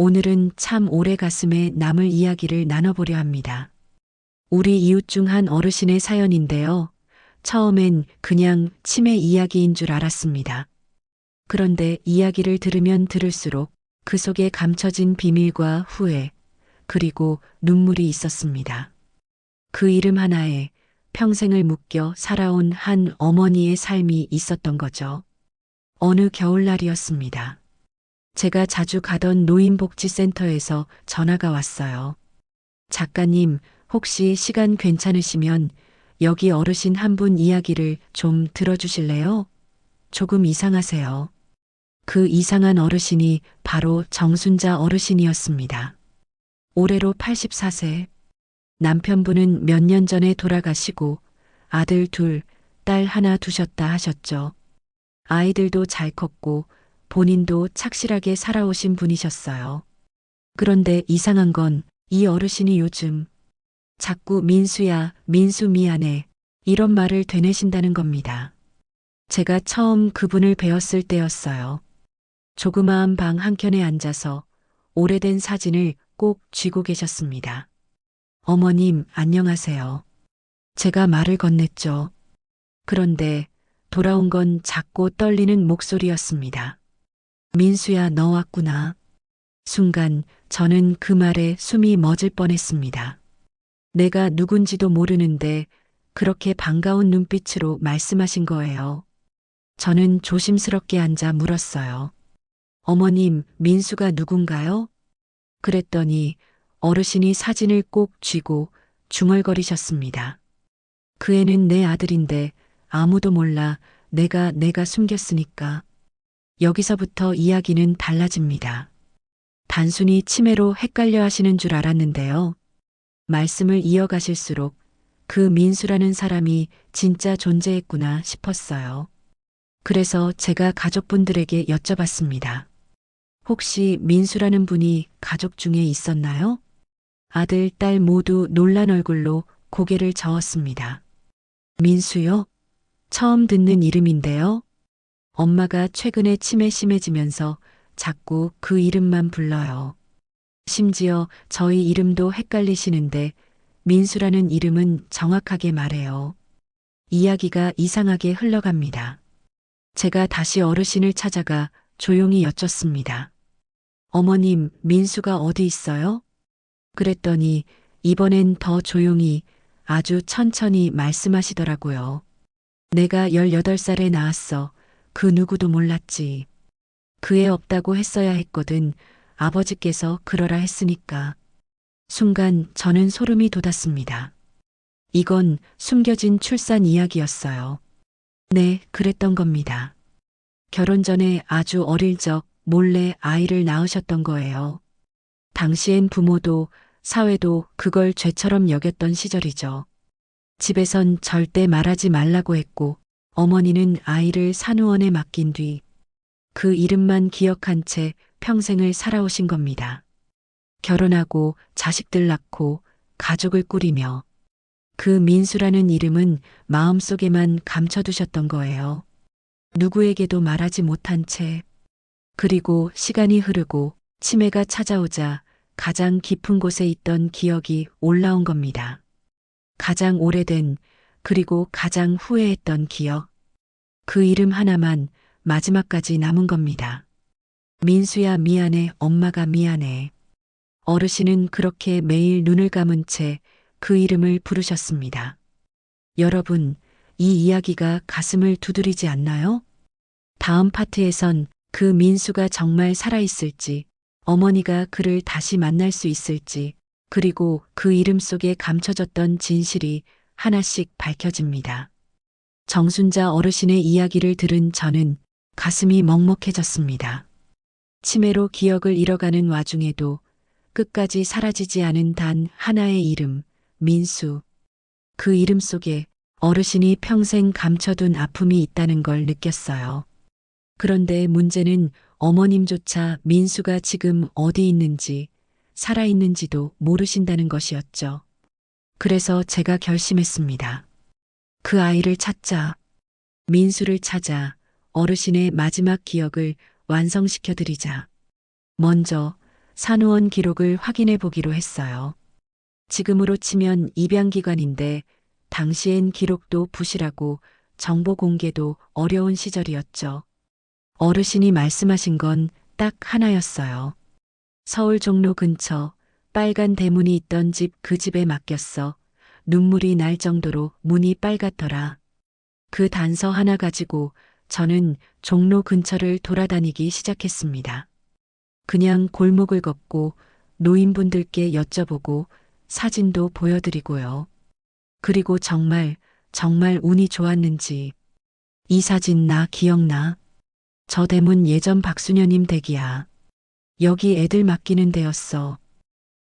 오늘은 참 오래 가슴에 남을 이야기를 나눠보려 합니다. 우리 이웃 중 한 어르신의 사연인데요. 처음엔 그냥 치매 이야기인 줄 알았습니다. 그런데 이야기를 들으면 들을수록 그 속에 감춰진 비밀과 후회, 그리고 눈물이 있었습니다. 그 이름 하나에 평생을 묶여 살아온 한 어머니의 삶이 있었던 거죠. 어느 겨울날이었습니다. 제가 자주 가던 노인복지센터에서 전화가 왔어요. 작가님, 혹시 시간 괜찮으시면 여기 어르신 한 분 이야기를 좀 들어주실래요? 조금 이상하세요. 그 이상한 어르신이 바로 정순자 어르신이었습니다. 올해로 84세. 남편분은 몇 년 전에 돌아가시고 아들 둘, 딸 하나 두셨다 하셨죠. 아이들도 잘 컸고 본인도 착실하게 살아오신 분이셨어요. 그런데 이상한 건 이 어르신이 요즘 자꾸 민수야, 민수 미안해. 이런 말을 되뇌신다는 겁니다. 제가 처음 그분을 배웠을 때였어요. 조그마한 방 한켠에 앉아서 오래된 사진을 꼭 쥐고 계셨습니다. 어머님, 안녕하세요. 제가 말을 건넸죠. 그런데 돌아온 건 작고 떨리는 목소리였습니다. 민수야, 너 왔구나. 순간 저는 그 말에 숨이 멎을 뻔했습니다. 내가 누군지도 모르는데 그렇게 반가운 눈빛으로 말씀하신 거예요. 저는 조심스럽게 앉아 물었어요. 어머님, 민수가 누군가요? 그랬더니 어르신이 사진을 꼭 쥐고 중얼거리셨습니다. 그 애는 내 아들인데 아무도 몰라 내가 내가 숨겼으니까. 여기서부터 이야기는 달라집니다. 단순히 치매로 헷갈려 하시는 줄 알았는데요. 말씀을 이어가실수록 그 민수라는 사람이 진짜 존재했구나 싶었어요. 그래서 제가 가족분들에게 여쭤봤습니다. 혹시 민수라는 분이 가족 중에 있었나요? 아들, 딸 모두 놀란 얼굴로 고개를 저었습니다. 민수요? 처음 듣는 이름인데요. 엄마가 최근에 치매 심해지면서 자꾸 그 이름만 불러요. 심지어 저희 이름도 헷갈리시는데 민수라는 이름은 정확하게 말해요. 이야기가 이상하게 흘러갑니다. 제가 다시 어르신을 찾아가 조용히 여쭙습니다. 어머님, 민수가 어디 있어요? 그랬더니 이번엔 더 조용히 아주 천천히 말씀하시더라고요. 내가 18살에 나왔어. 그 누구도 몰랐지. 그애 없다고 했어야 했거든. 아버지께서 그러라 했으니까. 순간 저는 소름이 돋았습니다. 이건 숨겨진 출산 이야기였어요. 네, 그랬던 겁니다. 결혼 전에 아주 어릴 적 몰래 아이를 낳으셨던 거예요. 당시엔 부모도 사회도 그걸 죄처럼 여겼던 시절이죠. 집에선 절대 말하지 말라고 했고 어머니는 아이를 산후원에 맡긴 뒤 그 이름만 기억한 채 평생을 살아오신 겁니다. 결혼하고 자식들 낳고 가족을 꾸리며 그 민수라는 이름은 마음속에만 감춰두셨던 거예요. 누구에게도 말하지 못한 채 그리고 시간이 흐르고 치매가 찾아오자 가장 깊은 곳에 있던 기억이 올라온 겁니다. 가장 오래된 그리고 가장 후회했던 기억. 그 이름 하나만 마지막까지 남은 겁니다. 민수야 미안해 엄마가 미안해. 어르신은 그렇게 매일 눈을 감은 채 그 이름을 부르셨습니다. 여러분, 이 이야기가 가슴을 두드리지 않나요? 다음 파트에선 그 민수가 정말 살아있을지, 어머니가 그를 다시 만날 수 있을지, 그리고 그 이름 속에 감춰졌던 진실이 하나씩 밝혀집니다. 정순자 어르신의 이야기를 들은 저는 가슴이 먹먹해졌습니다. 치매로 기억을 잃어가는 와중에도 끝까지 사라지지 않은 단 하나의 이름, 민수. 그 이름 속에 어르신이 평생 감춰둔 아픔이 있다는 걸 느꼈어요. 그런데 문제는 어머님조차 민수가 지금 어디 있는지, 살아있는지도 모르신다는 것이었죠. 그래서 제가 결심했습니다. 그 아이를 찾자. 민수를 찾아 어르신의 마지막 기억을 완성시켜 드리자. 먼저 산후원 기록을 확인해 보기로 했어요. 지금으로 치면 입양기관인데 당시엔 기록도 부실하고 정보 공개도 어려운 시절이었죠. 어르신이 말씀하신 건 딱 하나였어요. 서울 종로 근처 빨간 대문이 있던 집 그 집에 맡겼어. 눈물이 날 정도로 문이 빨갛더라. 그 단서 하나 가지고 저는 종로 근처를 돌아다니기 시작했습니다. 그냥 골목을 걷고 노인분들께 여쭤보고 사진도 보여드리고요. 그리고 정말, 정말 운이 좋았는지. 이 사진 나 기억나? 저 대문 예전 박수녀님 댁이야. 여기 애들 맡기는 데였어.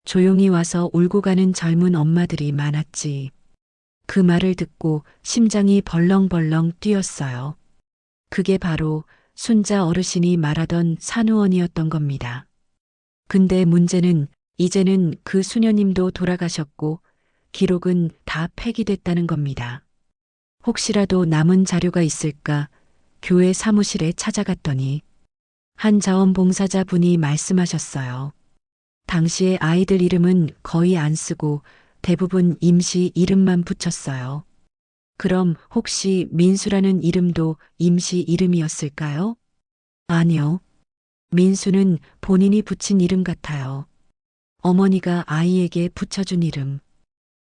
조용히 와서 울고 가는 젊은 엄마들이 많았지. 그 말을 듣고 심장이 벌렁벌렁 뛰었어요. 그게 바로 순자 어르신이 말하던 산후원이었던 겁니다. 근데 문제는 이제는 그 수녀님도 돌아가셨고 기록은 다 폐기됐다는 겁니다. 혹시라도 남은 자료가 있을까 교회 사무실에 찾아갔더니 한 자원봉사자 분이 말씀하셨어요. 당시에 아이들 이름은 거의 안 쓰고 대부분 임시 이름만 붙였어요. 그럼 혹시 민수라는 이름도 임시 이름이었을까요? 아니요. 민수는 본인이 붙인 이름 같아요. 어머니가 아이에게 붙여준 이름.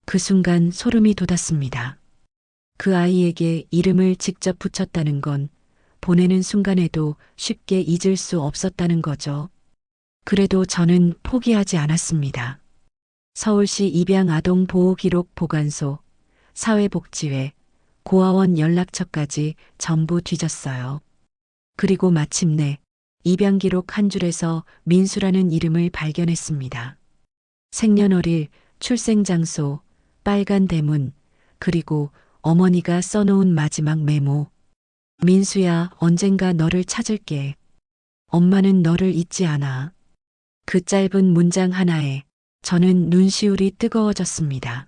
그 순간 소름이 돋았습니다. 그 아이에게 이름을 직접 붙였다는 건 보내는 순간에도 쉽게 잊을 수 없었다는 거죠. 그래도 저는 포기하지 않았습니다. 서울시 입양아동보호기록 보관소, 사회복지회, 고아원 연락처까지 전부 뒤졌어요. 그리고 마침내 입양기록 한 줄에서 민수라는 이름을 발견했습니다. 생년월일, 출생장소, 빨간 대문, 그리고 어머니가 써놓은 마지막 메모. 민수야, 언젠가 너를 찾을게. 엄마는 너를 잊지 않아. 그 짧은 문장 하나에 저는 눈시울이 뜨거워졌습니다.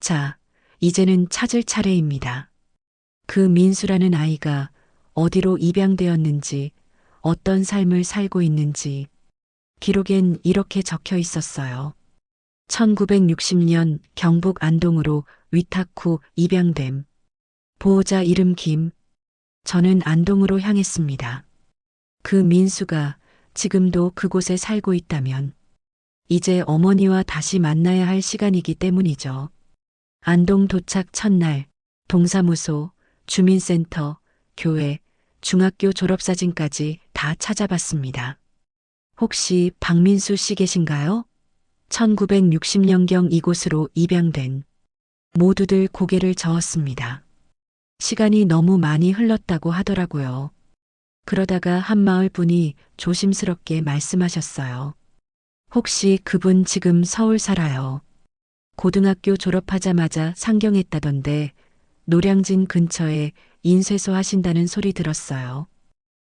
자, 이제는 찾을 차례입니다. 그 민수라는 아이가 어디로 입양되었는지, 어떤 삶을 살고 있는지, 기록엔 이렇게 적혀 있었어요. 1960년 경북 안동으로 위탁 후 입양됨. 보호자 이름 김. 저는 안동으로 향했습니다. 그 민수가 지금도 그곳에 살고 있다면 이제 어머니와 다시 만나야 할 시간이기 때문이죠. 안동 도착 첫날 동사무소, 주민센터, 교회, 중학교 졸업사진까지 다 찾아봤습니다. 혹시 박민수 씨 계신가요? 1960년경 이곳으로 입양된 모두들 고개를 저었습니다. 시간이 너무 많이 흘렀다고 하더라고요. 그러다가 한 마을 분이 조심스럽게 말씀하셨어요. 혹시 그분 지금 서울 살아요. 고등학교 졸업하자마자 상경했다던데 노량진 근처에 인쇄소 하신다는 소리 들었어요.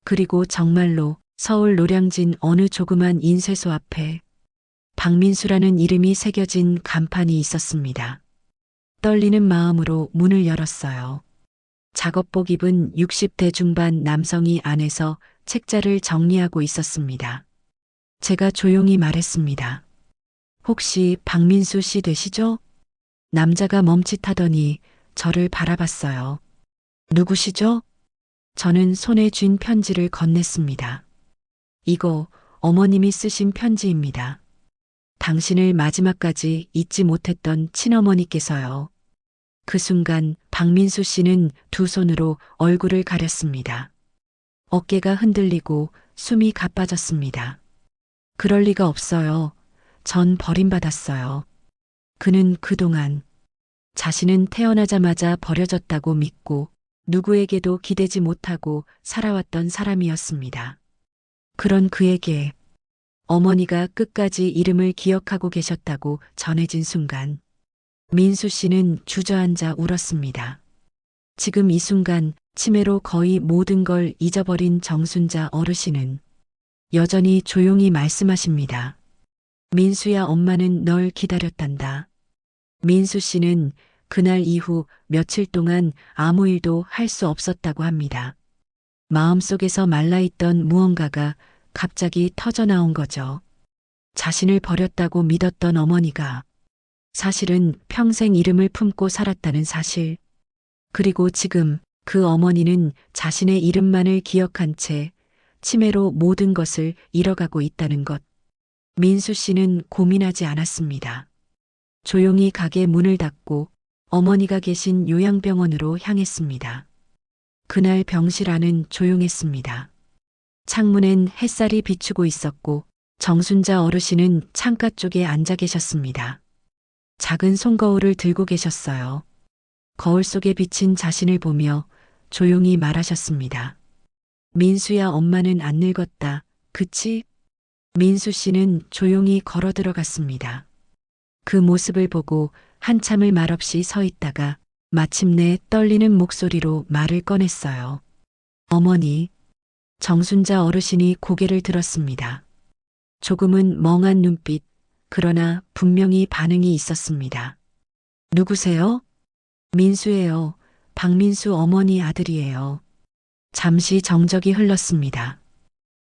그리고 정말로 서울 노량진 어느 조그만 인쇄소 앞에 박민수라는 이름이 새겨진 간판이 있었습니다. 떨리는 마음으로 문을 열었어요. 작업복 입은 60대 중반 남성이 안에서 책자를 정리하고 있었습니다. 제가 조용히 말했습니다. 혹시 박민수 씨 되시죠? 남자가 멈칫하더니 저를 바라봤어요. 누구시죠? 저는 손에 쥔 편지를 건넸습니다. 이거 어머님이 쓰신 편지입니다. 당신을 마지막까지 잊지 못했던 친어머니께서요. 그 순간 박민수 씨는 두 손으로 얼굴을 가렸습니다. 어깨가 흔들리고 숨이 가빠졌습니다. 그럴 리가 없어요. 전 버림받았어요. 그는 그동안 자신은 태어나자마자 버려졌다고 믿고 누구에게도 기대지 못하고 살아왔던 사람이었습니다. 그런 그에게 어머니가 끝까지 이름을 기억하고 계셨다고 전해진 순간 민수 씨는 주저앉아 울었습니다. 지금 이 순간 치매로 거의 모든 걸 잊어버린 정순자 어르신은 여전히 조용히 말씀하십니다. 민수야 엄마는 널 기다렸단다. 민수 씨는 그날 이후 며칠 동안 아무 일도 할 수 없었다고 합니다. 마음속에서 말라있던 무언가가 갑자기 터져 나온 거죠. 자신을 버렸다고 믿었던 어머니가 사실은 평생 이름을 품고 살았다는 사실. 그리고 지금 그 어머니는 자신의 이름만을 기억한 채 치매로 모든 것을 잃어가고 있다는 것. 민수 씨는 고민하지 않았습니다. 조용히 가게 문을 닫고 어머니가 계신 요양병원으로 향했습니다. 그날 병실 안은 조용했습니다. 창문엔 햇살이 비추고 있었고 정순자 어르신은 창가 쪽에 앉아 계셨습니다. 작은 손거울을 들고 계셨어요. 거울 속에 비친 자신을 보며 조용히 말하셨습니다. 민수야 엄마는 안 늙었다. 그치? 민수 씨는 조용히 걸어 들어갔습니다. 그 모습을 보고 한참을 말없이 서 있다가 마침내 떨리는 목소리로 말을 꺼냈어요. 어머니, 정순자 어르신이 고개를 들었습니다. 조금은 멍한 눈빛, 그러나 분명히 반응이 있었습니다. 누구세요? 민수예요. 박민수 어머니 아들이에요. 잠시 정적이 흘렀습니다.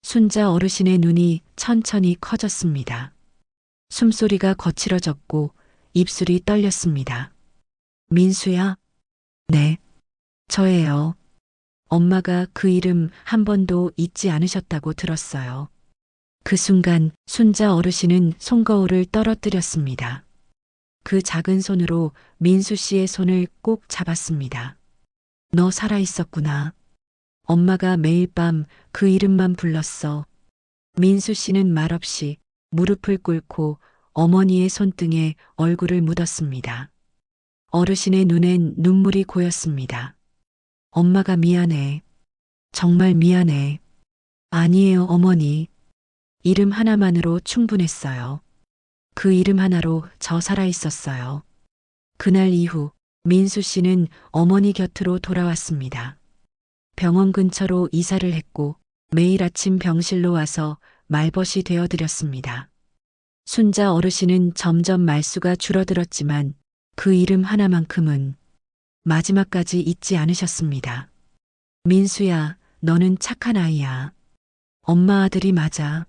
순자 어르신의 눈이 천천히 커졌습니다. 숨소리가 거칠어졌고 입술이 떨렸습니다. 민수야? 네. 저예요. 엄마가 그 이름 한 번도 잊지 않으셨다고 들었어요. 그 순간 순자 어르신은 손거울을 떨어뜨렸습니다. 그 작은 손으로 민수 씨의 손을 꼭 잡았습니다. 너 살아있었구나. 엄마가 매일 밤 그 이름만 불렀어. 민수 씨는 말없이 무릎을 꿇고 어머니의 손등에 얼굴을 묻었습니다. 어르신의 눈엔 눈물이 고였습니다. 엄마가 미안해. 정말 미안해. 아니에요, 어머니. 이름 하나만으로 충분했어요. 그 이름 하나로 저 살아 있었어요. 그날 이후 민수 씨는 어머니 곁으로 돌아왔습니다. 병원 근처로 이사를 했고 매일 아침 병실로 와서 말벗이 되어 드렸습니다. 순자 어르신은 점점 말수가 줄어들었지만 그 이름 하나만큼은 마지막까지 잊지 않으셨습니다. 민수야, 너는 착한 아이야. 엄마 아들이 맞아.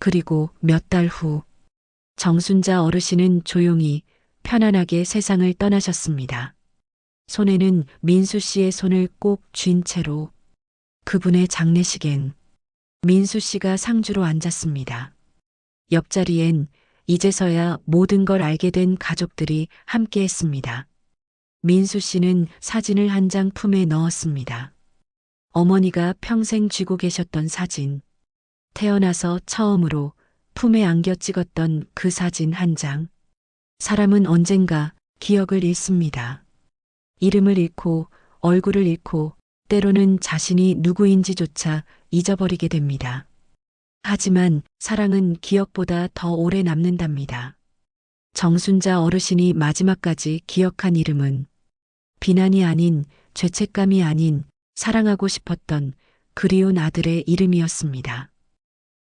그리고 몇 달 후, 정순자 어르신은 조용히 편안하게 세상을 떠나셨습니다. 손에는 민수 씨의 손을 꼭 쥔 채로 그분의 장례식엔 민수 씨가 상주로 앉았습니다. 옆자리엔 이제서야 모든 걸 알게 된 가족들이 함께 했습니다. 민수 씨는 사진을 한 장 품에 넣었습니다. 어머니가 평생 쥐고 계셨던 사진. 태어나서 처음으로 품에 안겨 찍었던 그 사진 한 장. 사람은 언젠가 기억을 잃습니다. 이름을 잃고 얼굴을 잃고 때로는 자신이 누구인지조차 잊어버리게 됩니다. 하지만 사랑은 기억보다 더 오래 남는답니다. 정순자 어르신이 마지막까지 기억한 이름은 비난이 아닌 죄책감이 아닌 사랑하고 싶었던 그리운 아들의 이름이었습니다.